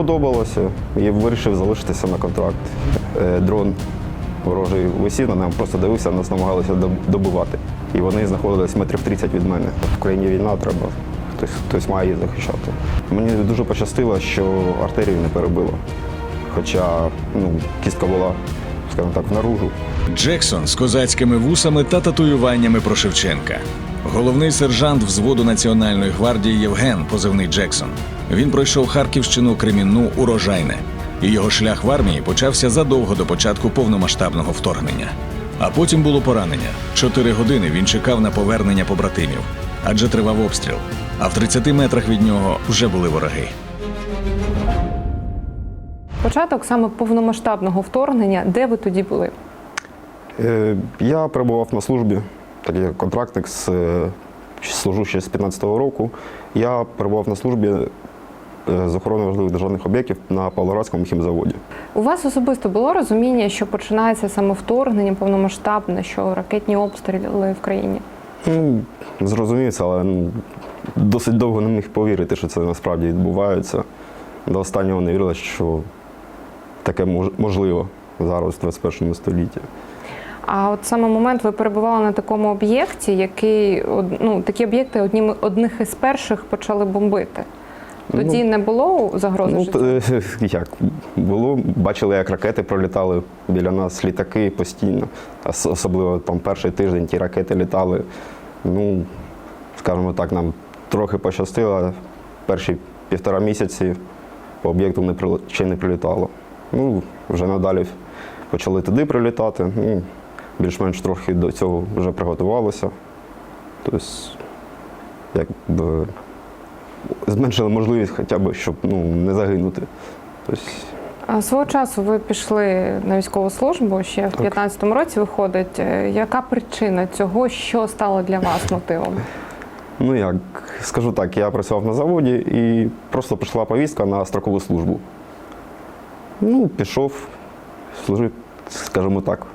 сподобалося і вирішив залишитися на контракт. Е, Дрон ворожий висів на нам, просто дивився, нас намагалися добивати. І вони знаходились метрів 30 від мене. В країні війна треба, хтось, хтось має її захищати. Мені дуже пощастило, що артерію не перебило. Хоча ну, кістка була, скажімо так, наружу. Джексон з козацькими вусами та татуюваннями про Шевченка. Головний сержант взводу Національної гвардії Євген, позивний Джексон. Він пройшов Харківщину, Кремінну, Урожайне. І його шлях в армії почався задовго до початку повномасштабного вторгнення. А потім було поранення. Чотири години він чекав на повернення побратимів, адже тривав обстріл. А в 30 метрах від нього вже були вороги. Початок саме повномасштабного вторгнення, де ви тоді були? Е, Я перебував на службі, так як контрактник з е, служу ще з 15-го року. Я перебував на службі з охорони важливих державних об'єктів на Павлоградському хімзаводі. У вас особисто було розуміння, що починається саме вторгнення повномасштабне, що ракетні обстріли в країні? Ну, зрозумів це, але досить довго не міг повірити, що це насправді відбувається. До останнього не вірила, що таке мож- можливо зараз, в 21 столітті. А от саме момент ви перебували на такому об'єкті, який ну, такі об'єкти одніми одних із перших почали бомбити. Тоді не було загрози Ну, життю? т- е, як було, бачили, як ракети пролітали біля нас, літаки постійно. Особливо там перший тиждень ті ракети літали. Ну, скажімо так, нам трохи пощастило. Перші півтора місяці по об'єкту не прил- ще не прилітало. Ну, вже надалі почали туди прилітати. Ну, більш-менш трохи до цього вже приготувалися. Тобто, якби зменшили можливість хоча б, щоб ну, не загинути. Тобто, А Свого часу ви пішли на військову службу ще в 15-му році. Виходить, Е, яка причина цього, що стало для вас мотивом? ну як скажу так, я працював на заводі і просто прийшла повістка на строкову службу. Ну, пішов, служив, скажімо так,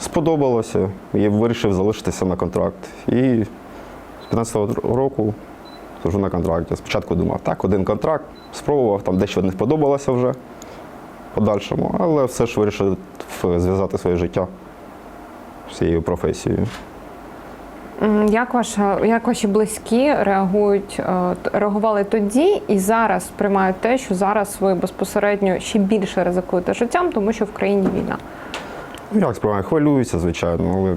сподобалося і вирішив залишитися на контракт. І з 15-го року служу на контракті. Спочатку думав, так, один контракт, спробував, там дещо не сподобалося вже подальшому, але все ж вирішив зв'язати своє життя з цією професією. Як ваша, як ваші близькі реагують, е, реагували тоді і зараз сприймають те, що зараз ви безпосередньо ще більше ризикуєте життям, тому що в країні війна? Ну, як справа, хвилюються, звичайно, але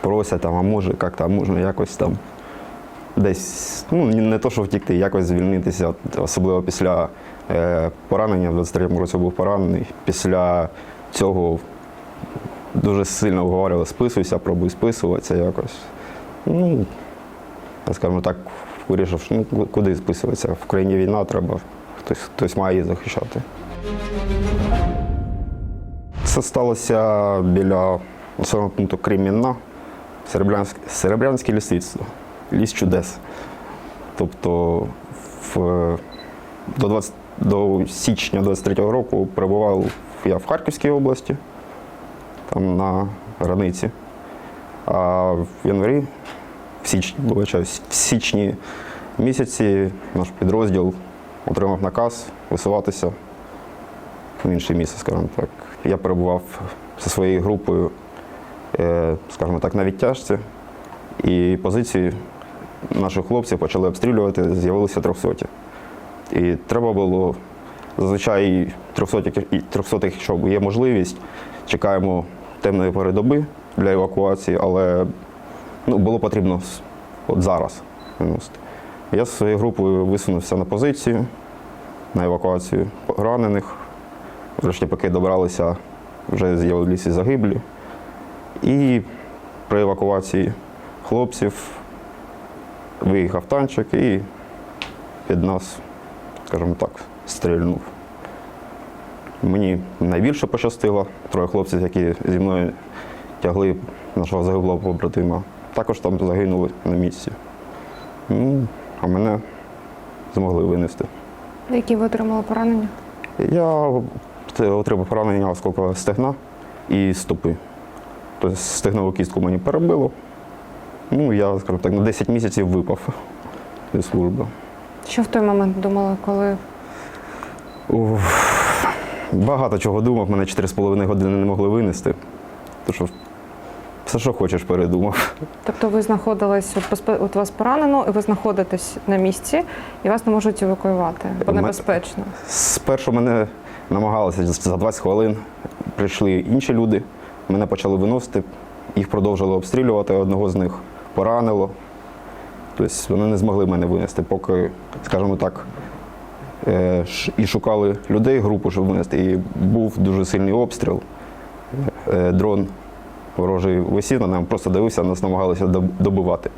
просять там, а може, як там, можна якось там десь, ну не то, що втікти, якось звільнитися, особливо після е, поранення, в 23-му році був поранений. Після цього дуже сильно говорили, списуйся, пробуй списуватися якось. Ну, скажімо так, вирішив, що ну куди списуватися? В країні війна треба, хтось, хтось має її захищати. Це сталося біля населеного пункту Кремінна, Серебрянське лісництво, ліс чудес. Тобто в, до, 20, до січня 23-го року перебував я в Харківській області, там на границі. А в январі, в січні, вибачаюсь, в січні місяці наш підрозділ отримав наказ висуватися в інше місце, скажімо так. Я перебував зі своєю групою, е, скажімо так, на відтяжці, і позиції наших хлопців почали обстрілювати, з'явилися трьохсоті. І треба було зазвичай трьохсотих, якщо є можливість, чекаємо темної пори доби для евакуації, але ну, було потрібно от зараз. Я зі своєю групою висунувся на позицію, на евакуацію поранених. Врешті, поки добралися, вже з'явилися загиблі. І при евакуації хлопців виїхав танчик і під нас, скажімо так, стрільнув. Мені найбільше пощастило. Троє хлопців, які зі мною тягли нашого загиблого побратима, також там загинули на місці. Ну, а мене змогли винести. Які ви отримали поранення? Я отримав поранення осколкового стегна і стопи. Тобто стегнову кістку мені перебило. Ну, я, скажімо так, на 10 місяців випав зі служби. Що в той момент думали, коли Уф, багато чого думав, мене 4,5 години не могли винести. То що все, що хочеш, передумав. Тобто ви знаходились, от, от вас поранено, і ви знаходитесь на місці, і вас не можуть евакуювати, бо Ми- небезпечно. Спершу мене намагалися за 20 хвилин. Прийшли інші люди, мене почали виносити, їх продовжили обстрілювати, одного з них поранило. Тобто вони не змогли мене винести, поки, скажімо так, е, і шукали людей, групу, щоб винести. І був дуже сильний обстріл. Е, Дрон ворожий висів на нам, просто дивився, нас намагалися добивати.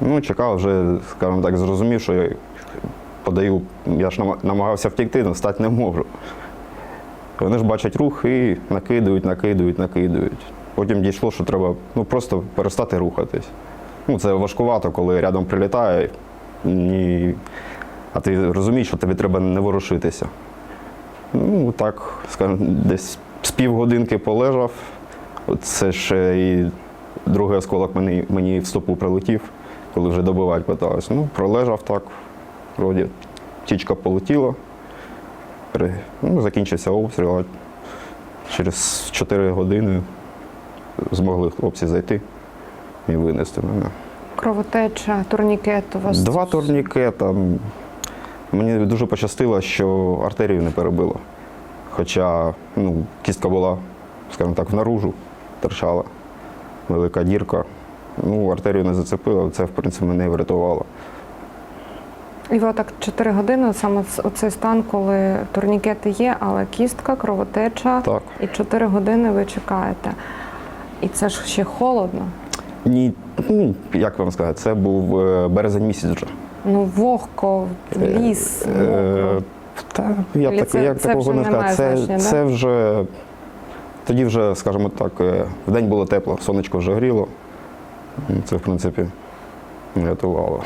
Ну, чекав вже, скажімо так, зрозумів, що я подаю, я ж намагався втекти, але встати не можу. Вони ж бачать рух і накидують, накидують, накидують. Потім дійшло, що треба ну, просто перестати рухатись. Ну, це важкувато, коли рядом прилітає, і... а ти розумієш, що тобі треба не ворушитися. Ну, так, скажімо, десь з півгодинки полежав. Це ще і другий осколок мені, мені в стопу прилетів, коли вже добивати питалось. Ну, пролежав так, вроді птічка полетіла. Ну, закінчився обстріл. Через 4 години змогли хлопці зайти і винести мене. Кровотеча, турнікет у вас. Два турнікета. Мені дуже пощастило, що артерію не перебило. Хоча ну, кістка була, скажімо так, внаружу торчала, велика дірка. Ну, артерію не зацепило, це, в принципі, мене врятувало. І ви так 4 години, саме оцей стан, коли турнікети є, але кістка, кровотеча, Так. і 4 години ви чекаєте. І це ж ще холодно. Ні, ну, як вам сказати, це був е, березень місяць вже. Ну, вогко, ліс, мокро. Е, Та, я так, це- як це такого не має Це, да? це вже тоді вже, скажімо так, е, вдень було тепло, сонечко вже гріло. Це, в принципі, рятувало.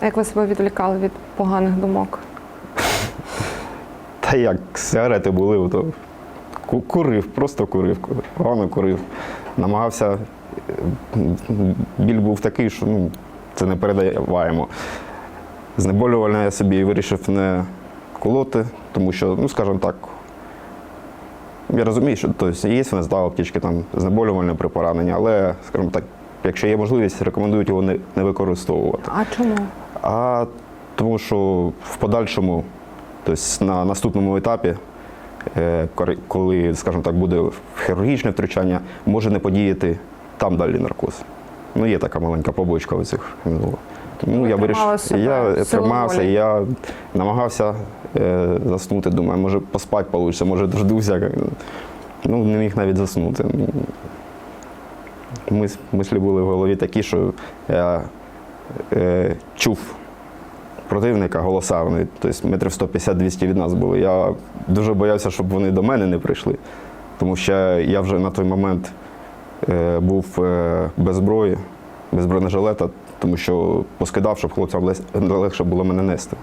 А Як ви себе відвлікали від поганих думок? Та як сигарети були, то курив, просто курив, погано курив. Намагався, е, біль був такий, що ну, це не передаваємо. Знеболювальне я собі вирішив не колоти, тому що, ну, скажімо так, я розумію, що тобто, є в нас да, аптечки там знеболювальне при пораненні, але, скажімо так, якщо є можливість, рекомендують його не, не використовувати. А чому? А тому що в подальшому, тобто на наступному етапі, коли, скажімо так, буде хірургічне втручання, може не подіяти там далі наркоз. Ну, є така маленька побочка у цих. Ну, тому я вирішив, себе, я тримався, волі. я намагався е, заснути, думаю, може поспати вийде, може дождуся. Ну, не міг навіть заснути. Ну, Мис, мислі були в голові такі, що я е, чув противника голоса, вони тобто метрів 150-200 від нас були. Я дуже боявся, щоб вони до мене не прийшли, тому що я вже на той момент е, був е, без зброї, без бронежилета, тому що поскидав, щоб хлопцям легше було мене нести.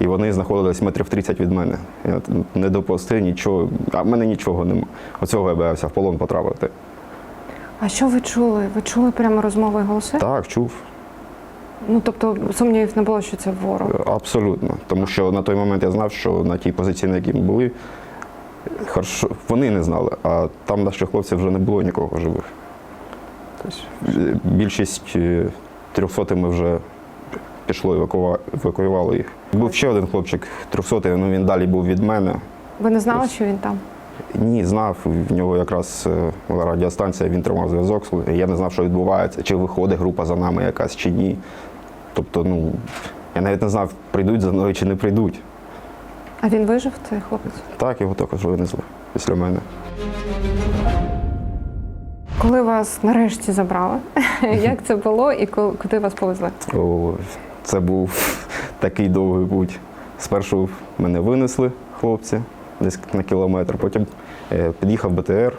І вони знаходились метрів 30 від мене. Я не допустив нічого, а в мене нічого нема. Оцього я боявся в полон потрапити. А що ви чули? Ви чули прямо розмови і голоси? Так, чув. Ну тобто сумнівів не було, що це ворог. Абсолютно. Тому що на той момент я знав, що на тій позиції, на якій ми були, хорошо, вони не знали, а там наших хлопців вже не було нікого живих. Тобто, е, більшість е, трьохсотими вже пішло, евакуювали їх. Був ще один хлопчик трьохсотий, ну він далі був від мене. Ви не знали, що він там? Ні, знав, в нього якраз е, була радіостанція, він тримав зв'язок. Я не знав, що відбувається, чи виходить група за нами якась, чи ні. Тобто, ну, я навіть не знав, прийдуть за мною чи не прийдуть. А він вижив, цей хлопець? Так, його також винесли після мене. Коли вас нарешті забрали, як це було і куди вас повезли? О, це був такий довгий путь. Спершу мене винесли хлопці десь на кілометр, потім е, під'їхав БТР,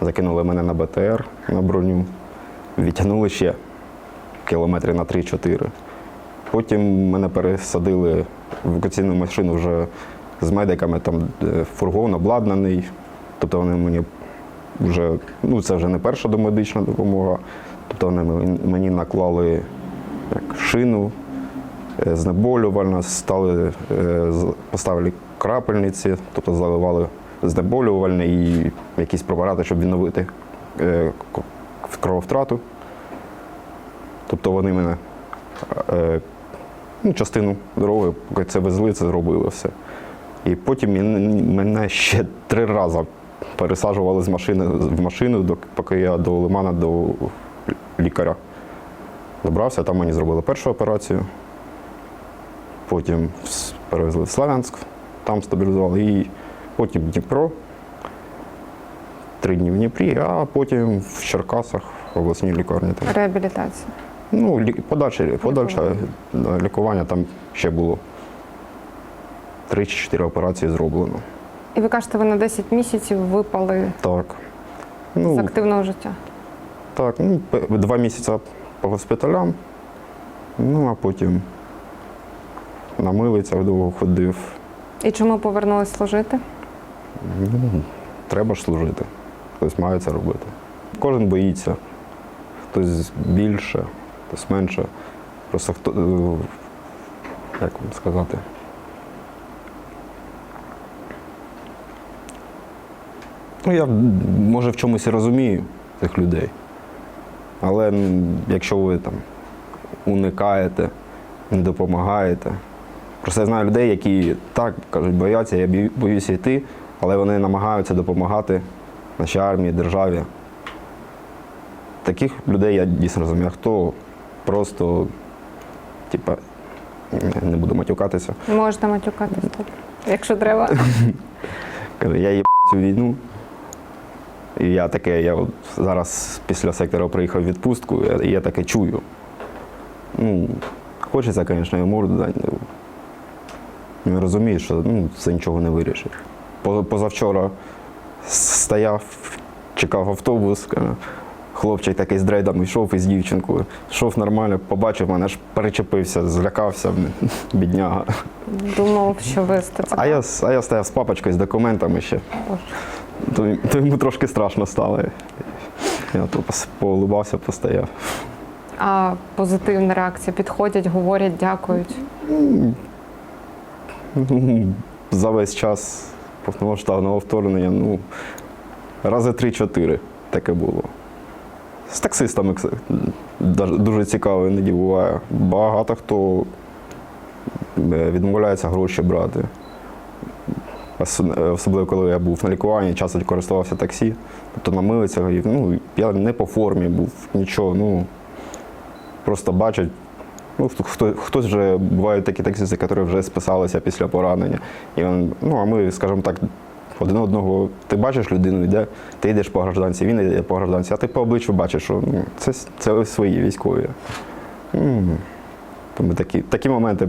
закинули мене на БТР на броню, відтягнули ще кілометри на 3-4. Потім мене пересадили в евакуаційну машину вже з медиками, там е, фургон обладнаний. Тобто вони мені вже, ну це вже не перша домедична допомога. Тобто вони мені- наклали як шину, знеболювальна, стали, е, поставили крапельниці, тобто заливали знеболювальне і якісь препарати, щоб відновити е, крововтрату. Тобто вони мене е, ну, частину дороги, поки це везли, це зробили все. І потім мене ще три рази пересаджували з машини в машину, поки я до Лимана, до лікаря добрався. Там мені зробили першу операцію. Потім перевезли в Славянськ, там стабілізували. І потім в Дніпро. Три дні в Дніпрі, а потім в Черкасах в обласній лікарні. Там. Реабілітація. Ну, лі- подальше, подальше да, лікування там ще було. Три чи чотири операції зроблено. І ви кажете, ви на 10 місяців випали Так. з Ну, активного життя. так, ну, два місяці по госпіталям, ну а потім на милицях довго ходив. І чому повернулись служити? Ну, треба ж служити. Хтось має це робити. Кожен боїться. Хтось більше, хтось менше. Просто хто. е, Як вам сказати? Ну, я може в чомусь і розумію цих людей. Але якщо ви там уникаєте, не допомагаєте. Просто я знаю людей, які так кажуть, бояться, я боюся йти, але вони намагаються допомагати нашій армії, державі. Таких людей я дійсно розумію. Хто просто, типа, не буду матюкатися, Можна матюкатися, якщо треба. каже, я їб цю війну. І я таке, я от зараз після сектора приїхав в відпустку, і я таке чую. Ну, хочеться, звісно, і морду дати. Ну, розумію, що ну, це нічого не вирішить. Позавчора стояв, чекав автобус, хлопчик такий з дрейдами йшов із дівчинкою. Йшов нормально, побачив мене, аж перечепився, злякався, бідняга. Думав, що ви А я, а я стояв з папочкою з документами ще. То, то йому трошки страшно стало. Я то поулибався, постояв. А позитивна реакція підходять, говорять, дякують. За весь час повномасштабного вторгнення, ну, рази три-чотири таке було. З таксистами дуже цікаво іноді буває. Багато хто е, відмовляється гроші брати. Особливо, коли я був на лікуванні, часто користувався таксі, тобто на милицях. Ну, я не по формі був, нічого. Ну, просто бачать, Ну, хто- хто, хтось вже бувають такі таксисти, які вже списалися після поранення. І він, ну, а ми, скажімо так, один одного, ти бачиш людину, йде, ти йдеш по гражданці, він йде по гражданці, а ти по обличчю бачиш, що ну, це, це свої військові. Тому такі, такі моменти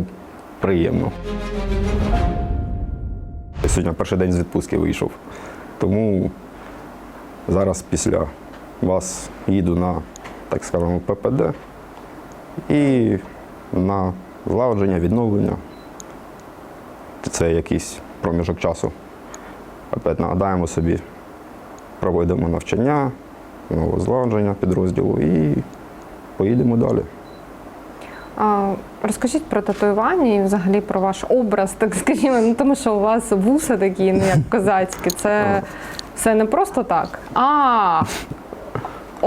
приємно. Сьогодні перший день з відпустки вийшов. Тому зараз після вас їду на, так скажемо, ППД і на злагодження, відновлення. Це якийсь проміжок часу. Опять нагадаємо собі, проводимо навчання, злагодження підрозділу і поїдемо далі. А, розкажіть про татуювання і взагалі про ваш образ, так скажімо, ну тому що у вас вуса такі, ну як козацькі. Це все не просто так. А.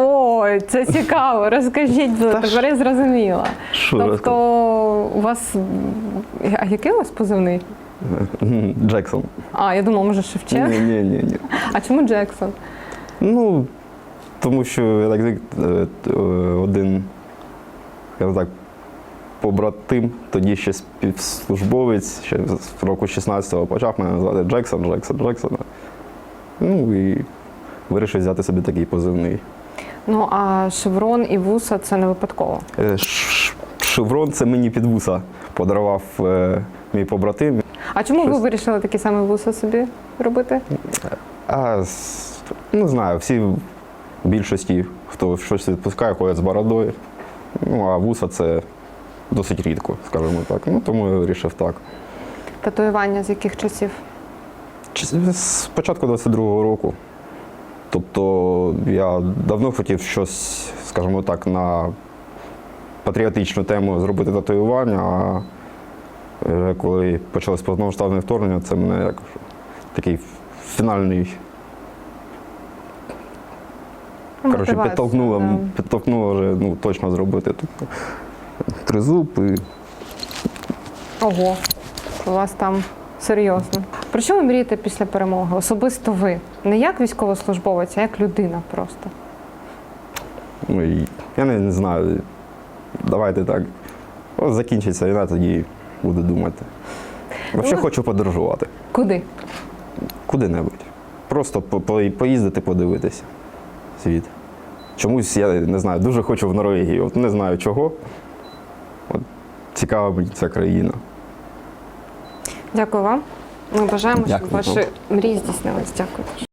Ой, це цікаво. Розкажіть, бо тепер я зрозуміла. Що тобто, у вас. А який у вас позивний? Джексон. А, я думала, може, Шевченко. Ні, ні, ні, ні. А чому Джексон? Ну, тому що я так звик, е, т- е, один, я так, побратим, тоді ще співслужбовець, ще з року 16-го почав мене називати Джексон, Джексон, Джексон. Ну і вирішив взяти собі такий позивний. Ну, а шеврон і вуса це не випадково. Е, Шеврон це мені під вуса подарував е, мій побратим. А чому ви Щось- вирішили такі самі вуса собі робити? А с- не знаю, всі в більшості, хто щось відпускає, ходять з бородою. Ну, а вуса це досить рідко, скажімо так. Ну, тому я вирішив так. Татуювання з яких часів? Чи- З початку 22-го року. Тобто я давно хотів щось, скажімо так, на патріотичну тему зробити татуювання, а е, коли почалось повномасштабне вторгнення, це мене як такий фінальний коротше, Мотивація, підтолкнуло, да. підтолкнуло вже ну, точно зробити. Тобто, тризуб і Ого, у вас там серйозно. Про що ви мрієте після перемоги? Особисто ви. Не як військовослужбовець, а як людина просто. Ну, і я не, не знаю. Давайте так. От закінчиться війна, тоді буду думати. Взагалі Ну, хочу подорожувати. Куди? Куди-небудь. Просто по- по- поїздити, подивитися світ. Чомусь я не знаю, дуже хочу в Норвегію. От не знаю чого. От цікава мені ця країна. Дякую вам. Ми бажаємо, щоб Дякую ваші мрії здійснились. Дякую.